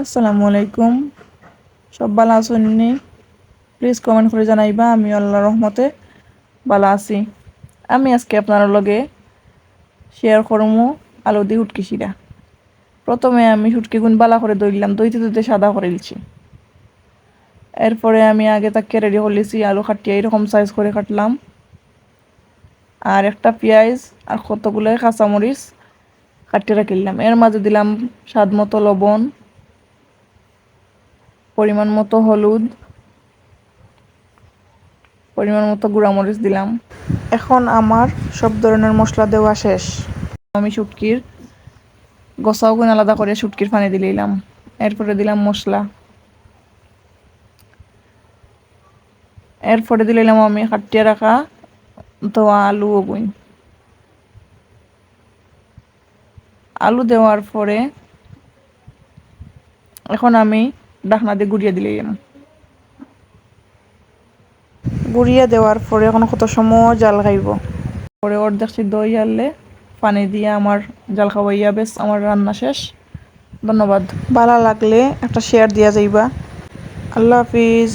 আসসালামু আলাইকুম। সব ভালো আছেননি প্লিজ কমেন্ট করে জানাইবা, আমি আল্লাহ রহমতে ভালো আছি। আমি আজকে আপনার লগে শেয়ার করমু আলু দিয়ে হুটকি শিরা। প্রথমে আমি হুটকি গুণ বালা করে দইলাম দইতে দইতে সাদা করে দিচ্ছি। এরপরে আমি আগে তাকে রেডি করলেছি আলু কাটিয়ে এরকম সাইজ করে কাটলাম। আর একটা পেঁয়াজ আর কতগুলো কাঁচামরিচ কাটিয়ে রাখিলাম। এর মাঝে দিলাম স্বাদ মতো লবণ। পরিমাণ মতো হলুদ, পরিমাণ মতো গুঁড়ামরিচ দিলাম। এখন আমার সব ধরনের মশলা দেওয়া শেষ। আমি শুটকির গোসাও গুণ আলাদা করে শুটকির পানি দিলাম। এরপরে দিলাম মশলা। এরপরে দিলাম আমি কাটিয়ে রাখা ধোয়া আলু গুণ আলু দেওয়ার পরে এখন আমি ডাকনা দিয়ে গুড়িয়ে যেন গুড়িয়ে দেওয়ার পরে এখন কত সময় জাল খাইব? পরে ওর দেখছি দই আনলে পানি দিয়ে আমার জাল খাওয়াইয়া বেশ আমার রান্না শেষ। ধন্যবাদ। ভালো লাগলে একটা শেয়ার দিয়া যাইবা। আল্লাহ হাফিজ।